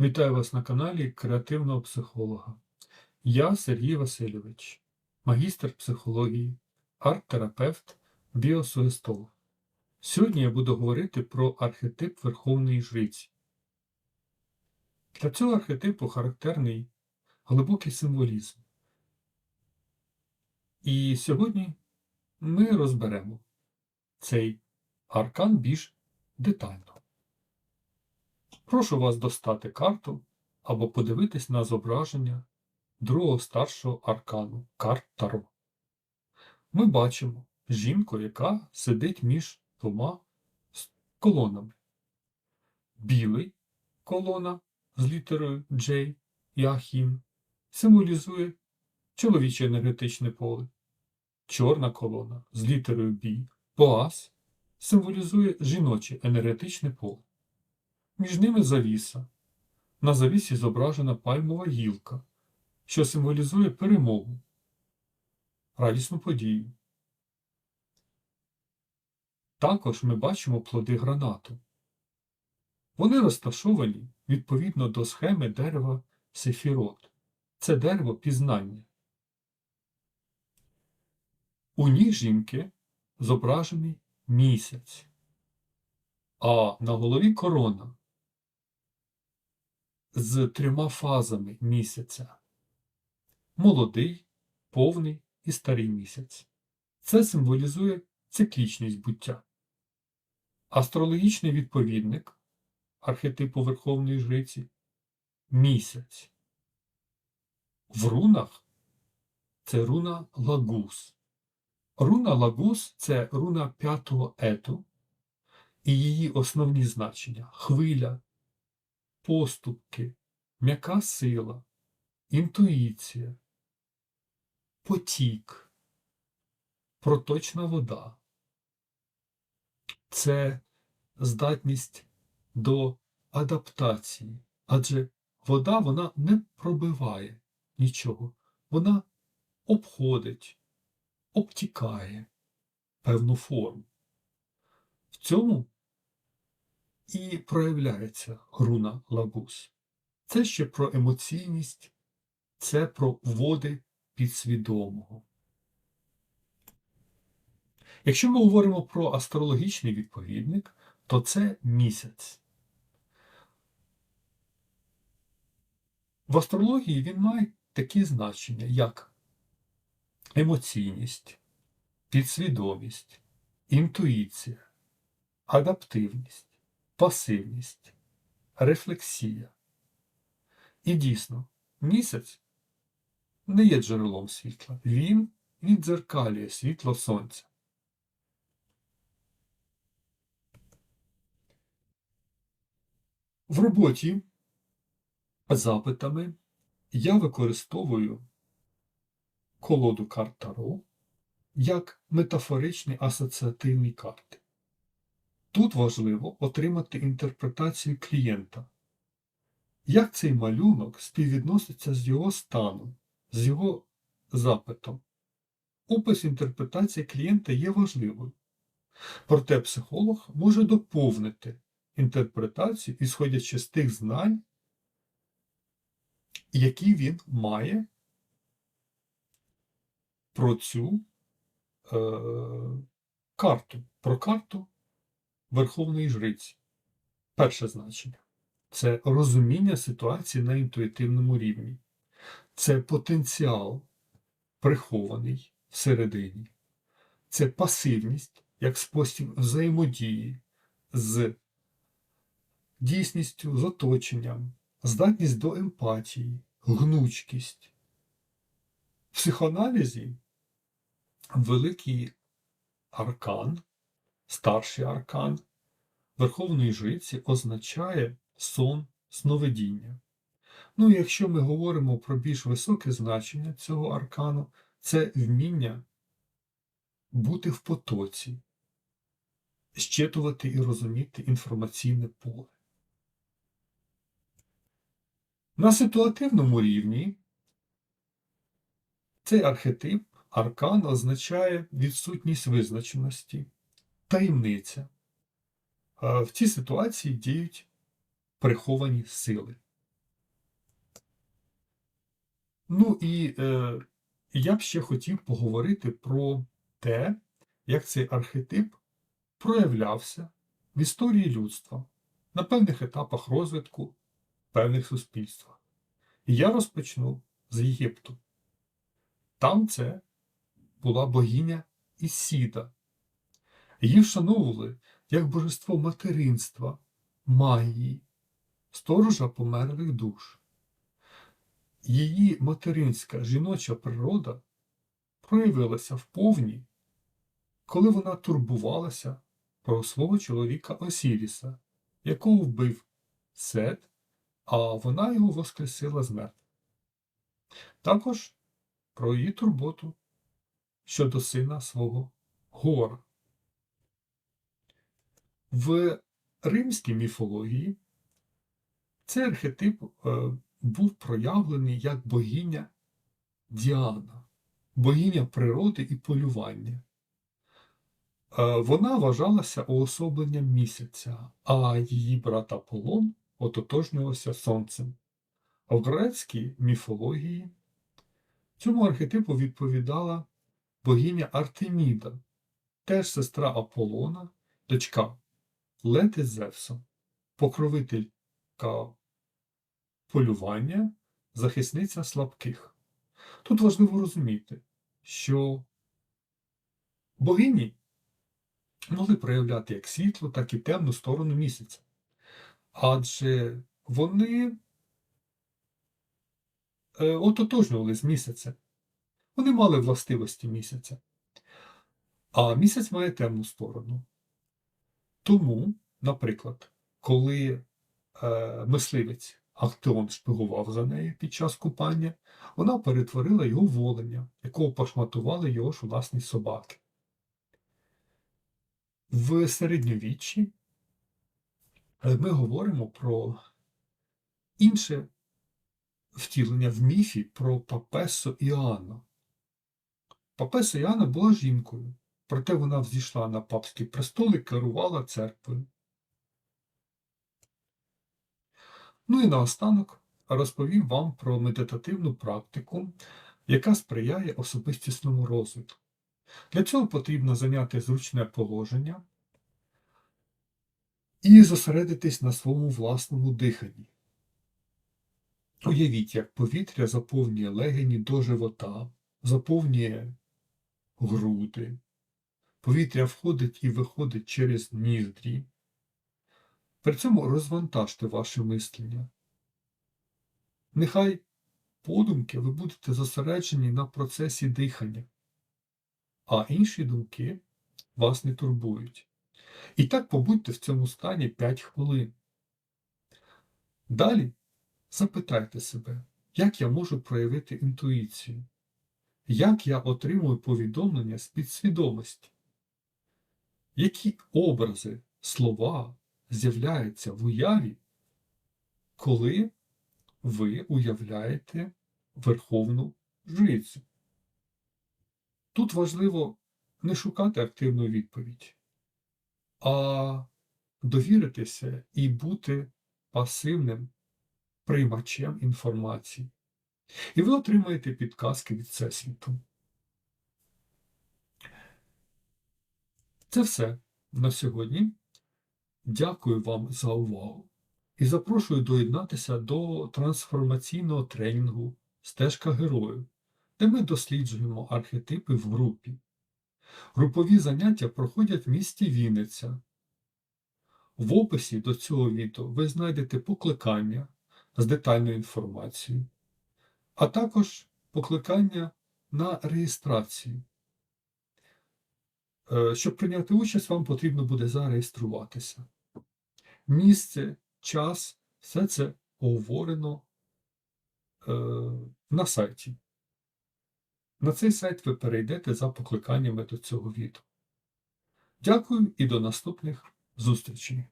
Вітаю вас на каналі Креативного психолога. Я Сергій Васильович, магістр психології, арт-терапевт, біосугестолог. Сьогодні я буду говорити про архетип Верховної Жриці. Для цього архетипу характерний глибокий символізм. І сьогодні ми розберемо цей аркан більш детально. Прошу вас достати карту або подивитись на зображення другого старшого аркану карт Таро. Ми бачимо жінку, яка сидить між двома колонами. Білий колона з літерою J і Ахін символізує чоловіче енергетичне поле. Чорна колона з літерою B Боас символізує жіноче енергетичне поле. Між ними завіса. На завісі зображена пальмова гілка, що символізує перемогу, радісну подію. Також ми бачимо плоди гранату. Вони розташовані відповідно до схеми дерева сефірот. Це дерево пізнання. У ніг жінки зображений місяць, а на голові корона з трьома фазами місяця молодий, повний і старий місяць. Це символізує циклічність буття. Астрологічний відповідник архетипу Верховної Жриці місяць. В рунах це руна Лагус. Руна Лагус це руна п'ятого ету, і її основні значення хвиля, поступки, м'яка сила, інтуїція, потік, проточна вода. Це здатність до адаптації, адже вода вона не пробиває нічого, вона обходить, обтікає певну форму. В цьому і проявляється руна лагус. Це ще про емоційність, це про води підсвідомого. Якщо ми говоримо про астрологічний відповідник, то це місяць. В астрології він має такі значення, як емоційність, підсвідомість, інтуїція, адаптивність, пасивність, рефлексія. І дійсно, місяць не є джерелом світла, він віддзеркалює світло сонця. В роботі запитами я використовую колоду карт Таро як метафоричні асоціативні карти. Тут важливо отримати інтерпретацію клієнта. Як цей малюнок співвідноситься з його станом, з його запитом? Опис інтерпретації клієнта є важливою. Проте психолог може доповнити інтерпретацію, ісходячи з тих знань, які він має про цю е, карту, про карту Верховної Жриці. Перше значення це розуміння ситуації на інтуїтивному рівні. Це потенціал, прихований всередині. Це пасивність як спосіб взаємодії з дійсністю, з оточенням, здатність до емпатії, гнучкість. В психоаналізі великий аркан, старший аркан Верховної Жриці означає сон сновидіння. Ну, якщо ми говоримо про більш високе значення цього аркану, це вміння бути в потоці, щитувати і розуміти інформаційне поле. На ситуативному рівні цей архетип, аркан означає відсутність визначеності, таємниця. В цій ситуації діють приховані сили. Ну і е, я б ще хотів поговорити про те, як цей архетип проявлявся в історії людства на певних етапах розвитку певних суспільствах. І я розпочну з Єгипту. Там це була богиня Ісіда. Її вшановували як божество материнства, магії, сторожа померлих душ. Її материнська жіноча природа проявилася вповні, коли вона турбувалася про свого чоловіка Осіріса, якого вбив Сет, а вона його воскресила з мертвих. Також про її турботу щодо сина свого Гора. В римській міфології цей архетип е, був проявлений як богиня Діана, богиня природи і полювання. Е, Вона вважалася уособленням місяця, а її брат Аполлон ототожнювався сонцем. А в грецькій міфології цьому архетипу відповідала богиня Артеміда, теж сестра Аполлона, дочка Лети Зевса, покровителька полювання, захисниця слабких. Тут важливо розуміти, що богині могли проявляти як світлу, так і темну сторону місяця. Адже вони е, ототожнювали з місяця. Вони мали властивості місяця. А місяць має темну сторону. Тому, наприклад, коли е, мисливець Актеон шпигував за нею під час купання, вона перетворила його в оленя, якого пошматували його ж власні собаки. В середньовіччі е, ми говоримо про інше втілення в міфі про Папесо Іоанна. Папесо Іоанна була жінкою, проте вона взійшла на папський престол і керувала церквою. Ну і наостанок розповім вам про медитативну практику, яка сприяє особистісному розвитку. Для цього потрібно зайняти зручне положення і зосередитись на своєму власному диханні. Уявіть, як повітря заповнює легені до живота, заповнює груди, повітря входить і виходить через ніздрі. При цьому розвантажте ваше мислення. Нехай подумки ви будете зосереджені на процесі дихання, а інші думки вас не турбують. І так побудьте в цьому стані 5 хвилин. Далі запитайте себе, як я можу проявити інтуїцію, як я отримую повідомлення з підсвідомості, які образи, слова з'являються в уяві, коли ви уявляєте Верховну Жрицю. Тут важливо не шукати активну відповідь, а довіритися і бути пасивним приймачем інформації. І ви отримаєте підказки від Всесвіту. Це все на сьогодні. Дякую вам за увагу і запрошую доєднатися до трансформаційного тренінгу Стежка герою, де ми досліджуємо архетипи в групі. Групові заняття проходять в місті Вінниця. В описі до цього відео ви знайдете покликання з детальною інформацією, а також покликання на реєстрацію. Е, Щоб прийняти участь, вам потрібно буде зареєструватися. Місце, час, все це оговорено е, на сайті. На цей сайт ви перейдете за покликаннями до цього відео. Дякую і до наступних зустрічей!